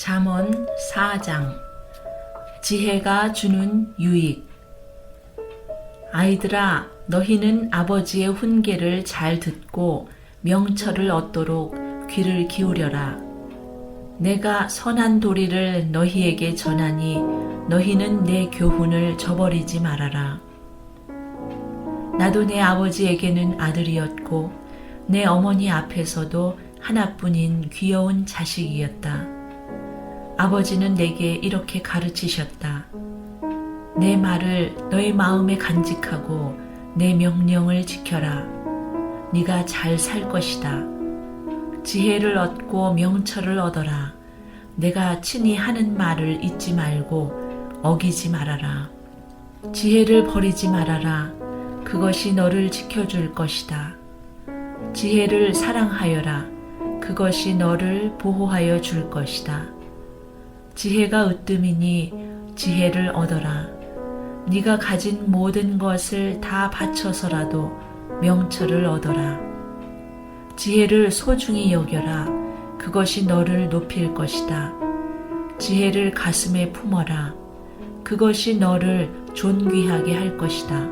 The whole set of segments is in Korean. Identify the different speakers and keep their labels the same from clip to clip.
Speaker 1: 잠언 4장. 지혜가 주는 유익. 아이들아 너희는 아버지의 훈계를 잘 듣고 명철을 얻도록 귀를 기울여라. 내가 선한 도리를 너희에게 전하니 너희는 내 교훈을 저버리지 말아라. 나도 내 아버지에게는 아들이었고 내 어머니 앞에서도 하나뿐인 귀여운 자식이었다. 아버지는 내게 이렇게 가르치셨다. 내 말을 너의 마음에 간직하고 내 명령을 지켜라. 네가 잘 살 것이다. 지혜를 얻고 명철을 얻어라. 내가 친히 하는 말을 잊지 말고 어기지 말아라. 지혜를 버리지 말아라. 그것이 너를 지켜줄 것이다. 지혜를 사랑하여라. 그것이 너를 보호하여 줄 것이다. 지혜가 으뜸이니 지혜를 얻어라. 네가 가진 모든 것을 다 바쳐서라도 명철을 얻어라. 지혜를 소중히 여겨라. 그것이 너를 높일 것이다. 지혜를 가슴에 품어라. 그것이 너를 존귀하게 할 것이다.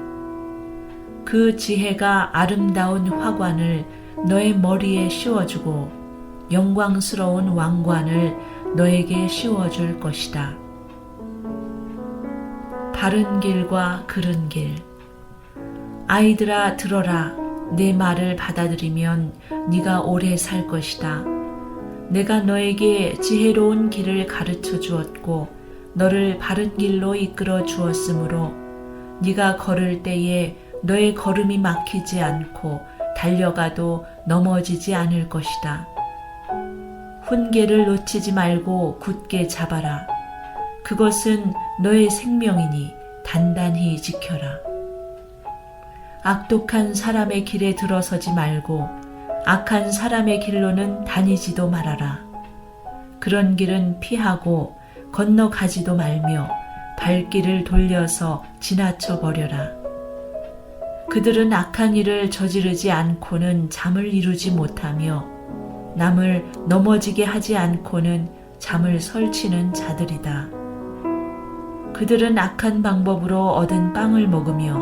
Speaker 1: 그 지혜가 아름다운 화관을 너의 머리에 씌워주고 영광스러운 왕관을 너에게 씌워줄 것이다. 바른 길과 그른 길. 아이들아 들어라. 내 말을 받아들이면 네가 오래 살 것이다. 내가 너에게 지혜로운 길을 가르쳐 주었고 너를 바른 길로 이끌어 주었으므로 네가 걸을 때에 너의 걸음이 막히지 않고 달려가도 넘어지지 않을 것이다. 훈계를 놓치지 말고 굳게 잡아라. 그것은 너의 생명이니 단단히 지켜라. 악독한 사람의 길에 들어서지 말고 악한 사람의 길로는 다니지도 말아라. 그런 길은 피하고 건너가지도 말며 발길을 돌려서 지나쳐 버려라. 그들은 악한 일을 저지르지 않고는 잠을 이루지 못하며 남을 넘어지게 하지 않고는 잠을 설치는 자들이다. 그들은 악한 방법으로 얻은 빵을 먹으며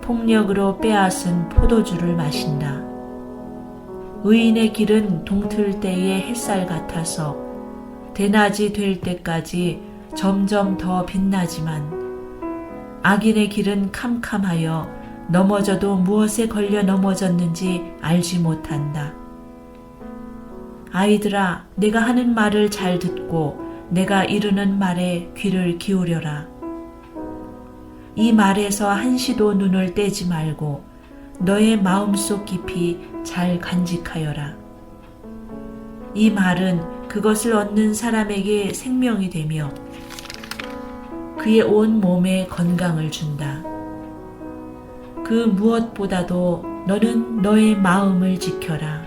Speaker 1: 폭력으로 빼앗은 포도주를 마신다. 의인의 길은 동틀 때의 햇살 같아서 대낮이 될 때까지 점점 더 빛나지만 악인의 길은 캄캄하여 넘어져도 무엇에 걸려 넘어졌는지 알지 못한다. 아이들아, 내가 하는 말을 잘 듣고 내가 이르는 말에 귀를 기울여라. 이 말에서 한시도 눈을 떼지 말고 너의 마음속 깊이 잘 간직하여라. 이 말은 그것을 얻는 사람에게 생명이 되며 그의 온 몸에 건강을 준다. 그 무엇보다도 너는 너의 마음을 지켜라.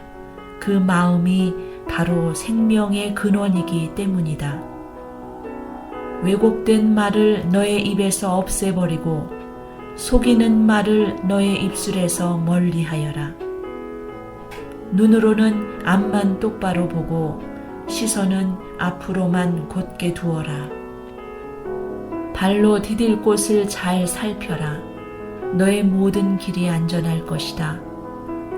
Speaker 1: 그 마음이 바로 생명의 근원이기 때문이다. 왜곡된 말을 너의 입에서 없애버리고 속이는 말을 너의 입술에서 멀리 하여라. 눈으로는 앞만 똑바로 보고 시선은 앞으로만 곧게 두어라. 발로 디딜 곳을 잘 살펴라. 너의 모든 길이 안전할 것이다.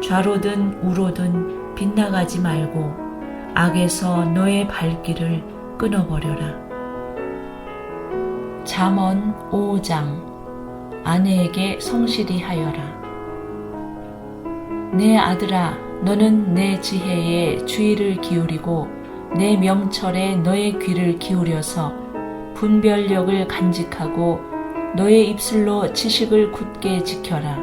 Speaker 1: 좌로든 우로든 빗나가지 말고 악에서 너의 발길을 끊어버려라. 잠언 5장 아내에게 성실히 하여라. 내 아들아, 너는 내 지혜에 주의를 기울이고 내 명철에 너의 귀를 기울여서 분별력을 간직하고 너의 입술로 지식을 굳게 지켜라.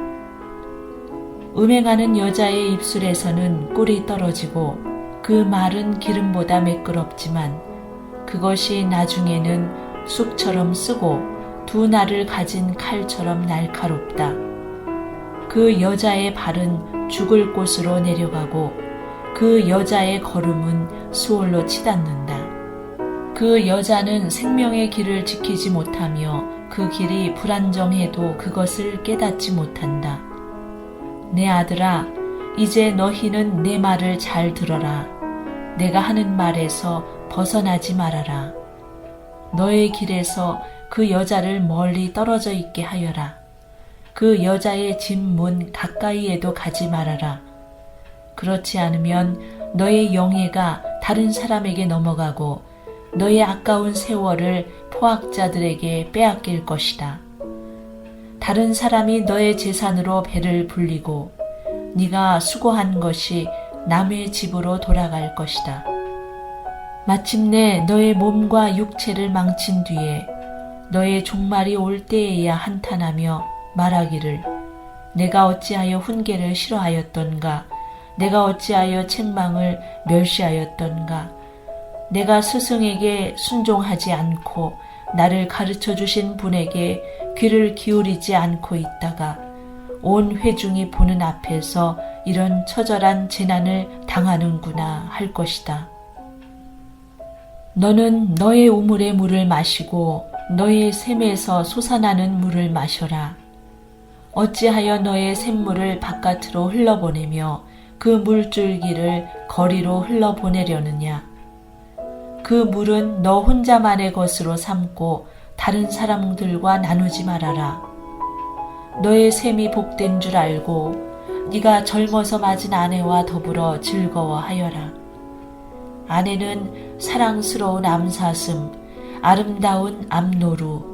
Speaker 1: 음행하는 여자의 입술에서는 꿀이 떨어지고 그 말은 기름보다 매끄럽지만 그것이 나중에는 쑥처럼 쓰고 두 날을 가진 칼처럼 날카롭다. 그 여자의 발은 죽을 곳으로 내려가고 그 여자의 걸음은 수월로 치닫는다. 그 여자는 생명의 길을 지키지 못하며 그 길이 불안정해도 그것을 깨닫지 못한다. 내 아들아, 이제 너희는 내 말을 잘 들어라. 내가 하는 말에서 벗어나지 말아라. 너의 길에서 그 여자를 멀리 떨어져 있게 하여라. 그 여자의 집 문 가까이에도 가지 말아라. 그렇지 않으면 너의 영예가 다른 사람에게 넘어가고 너의 아까운 세월을 포악자들에게 빼앗길 것이다. 다른 사람이 너의 재산으로 배를 불리고 네가 수고한 것이 남의 집으로 돌아갈 것이다. 마침내 너의 몸과 육체를 망친 뒤에 너의 종말이 올 때에야 한탄하며 말하기를 내가 어찌하여 훈계를 싫어하였던가 내가 어찌하여 책망을 멸시하였던가 내가 스승에게 순종하지 않고 나를 가르쳐 주신 분에게 귀를 기울이지 않고 있다가 온 회중이 보는 앞에서 이런 처절한 재난을 당하는구나 할 것이다. 너는 너의 우물의 물을 마시고 너의 샘에서 솟아나는 물을 마셔라. 어찌하여 너의 샘물을 바깥으로 흘러보내며 그 물줄기를 거리로 흘러보내려느냐. 그 물은 너 혼자만의 것으로 삼고 다른 사람들과 나누지 말아라. 너의 샘이 복된 줄 알고 네가 젊어서 맞은 아내와 더불어 즐거워하여라. 아내는 사랑스러운 암사슴, 아름다운 암노루,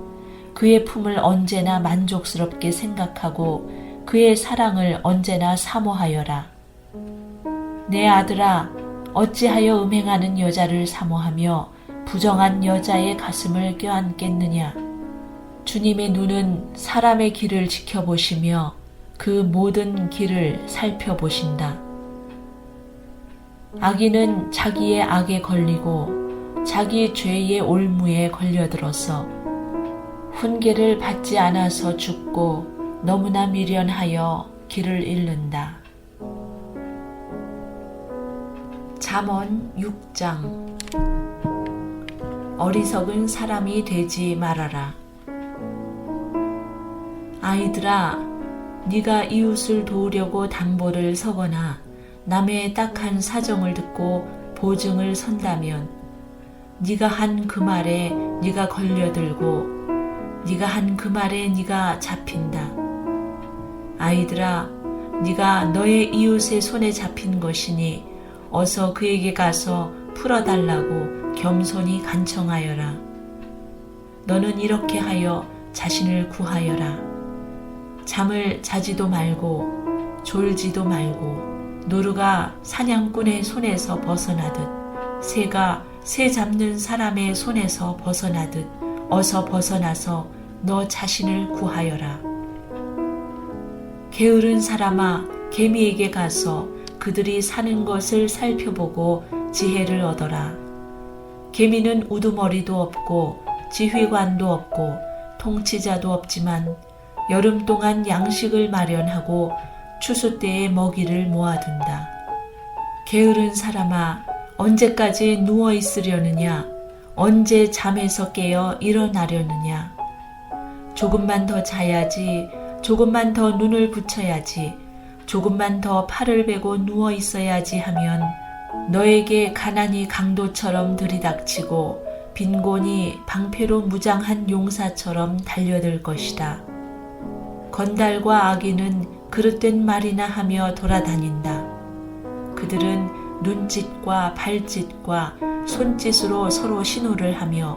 Speaker 1: 그의 품을 언제나 만족스럽게 생각하고 그의 사랑을 언제나 사모하여라. 내 아들아, 어찌하여 음행하는 여자를 사모하며 부정한 여자의 가슴을 껴안겠느냐? 주님의 눈은 사람의 길을 지켜보시며 그 모든 길을 살펴보신다. 악인은 자기의 악에 걸리고 자기 죄의 올무에 걸려들어서 훈계를 받지 않아서 죽고 너무나 미련하여 길을 잃는다. 잠언 6장 어리석은 사람이 되지 말아라. 아이들아, 네가 이웃을 도우려고 당보를 서거나 남의 딱한 사정을 듣고 보증을 선다면 네가 한 그 말에 네가 걸려들고 네가 한 그 말에 네가 잡힌다. 아이들아, 네가 너의 이웃의 손에 잡힌 것이니 어서 그에게 가서 풀어달라고 겸손히 간청하여라. 너는 이렇게 하여 자신을 구하여라. 잠을 자지도 말고 졸지도 말고 노루가 사냥꾼의 손에서 벗어나듯 새가 새 잡는 사람의 손에서 벗어나듯 어서 벗어나서 너 자신을 구하여라. 게으른 사람아 개미에게 가서 그들이 사는 것을 살펴보고 지혜를 얻어라. 개미는 우두머리도 없고 지휘관도 없고 통치자도 없지만 여름 동안 양식을 마련하고 추수 때에 먹이를 모아둔다. 게으른 사람아, 언제까지 누워 있으려느냐? 언제 잠에서 깨어 일어나려느냐? 조금만 더 자야지, 조금만 더 눈을 붙여야지, 조금만 더 팔을 베고 누워 있어야지 하면 너에게 가난이 강도처럼 들이닥치고 빈곤이 방패로 무장한 용사처럼 달려들 것이다. 건달과 아기는 그릇된 말이나 하며 돌아다닌다. 그들은 눈짓과 발짓과 손짓으로 서로 신호를 하며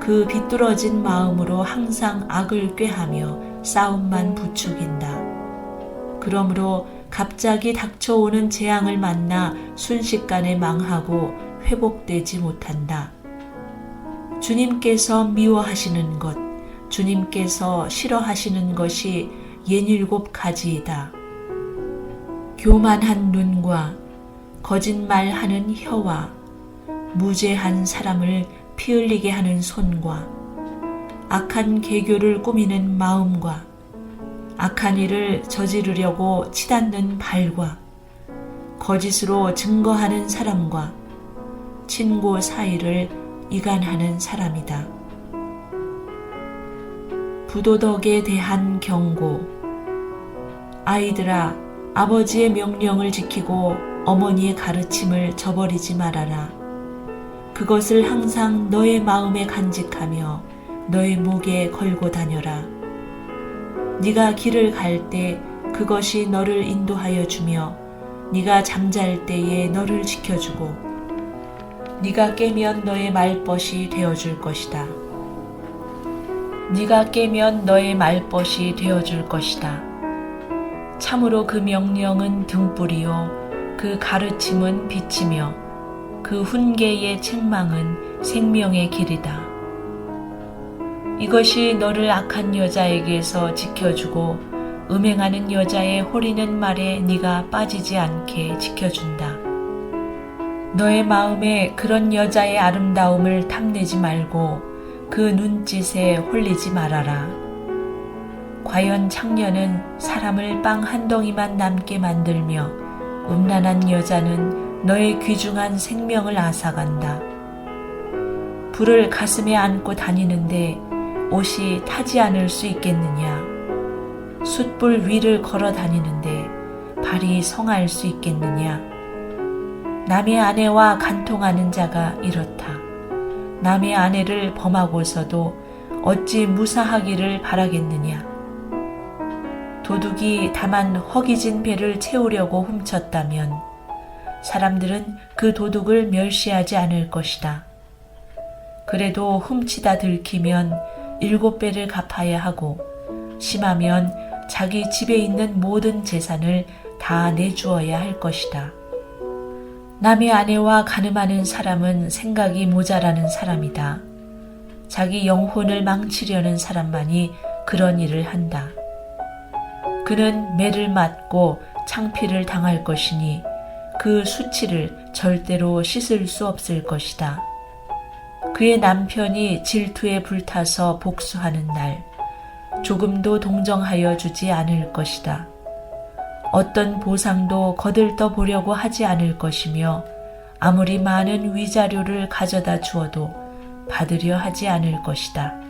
Speaker 1: 그 비뚤어진 마음으로 항상 악을 꾀하며 싸움만 부추긴다. 그러므로 갑자기 닥쳐오는 재앙을 만나 순식간에 망하고 회복되지 못한다. 주님께서 미워하시는 것, 주님께서 싫어하시는 것이 예닐곱 가지이다. 교만한 눈과 거짓말하는 혀와 무죄한 사람을 피 흘리게 하는 손과 악한 계교를 꾸미는 마음과 악한 일을 저지르려고 치닫는 발과 거짓으로 증거하는 사람과 친구 사이를 이간하는 사람이다. 부도덕에 대한 경고. 아이들아, 아버지의 명령을 지키고 어머니의 가르침을 저버리지 말아라. 그것을 항상 너의 마음에 간직하며 너의 목에 걸고 다녀라. 네가 길을 갈 때 그것이 너를 인도하여 주며 네가 잠잘 때에 너를 지켜주고 네가 깨면 너의 말벗이 되어 줄 것이다. 네가 깨면 너의 말벗이 되어 줄 것이다. 참으로 그 명령은 등불이요 그 가르침은 빛이며 그 훈계의 책망은 생명의 길이다. 이것이 너를 악한 여자에게서 지켜주고 음행하는 여자의 호리는 말에 네가 빠지지 않게 지켜준다. 너의 마음에 그런 여자의 아름다움을 탐내지 말고 그 눈짓에 홀리지 말아라. 과연 창녀는 사람을 빵 한 덩이만 남게 만들며 음란한 여자는 너의 귀중한 생명을 앗아간다. 불을 가슴에 안고 다니는데 옷이 타지 않을 수 있겠느냐? 숯불 위를 걸어 다니는데 발이 성할 수 있겠느냐? 남의 아내와 간통하는 자가 이렇다. 남의 아내를 범하고서도 어찌 무사하기를 바라겠느냐? 도둑이 다만 허기진 배를 채우려고 훔쳤다면 사람들은 그 도둑을 멸시하지 않을 것이다. 그래도 훔치다 들키면 일곱 배를 갚아야 하고 심하면 자기 집에 있는 모든 재산을 다 내주어야 할 것이다. 남의 아내와 가늠하는 사람은 생각이 모자라는 사람이다. 자기 영혼을 망치려는 사람만이 그런 일을 한다. 그는 매를 맞고 창피를 당할 것이니 그 수치를 절대로 씻을 수 없을 것이다. 그의 남편이 질투에 불타서 복수하는 날, 조금도 동정하여 주지 않을 것이다. 어떤 보상도 거들떠 보려고 하지 않을 것이며, 아무리 많은 위자료를 가져다 주어도 받으려 하지 않을 것이다.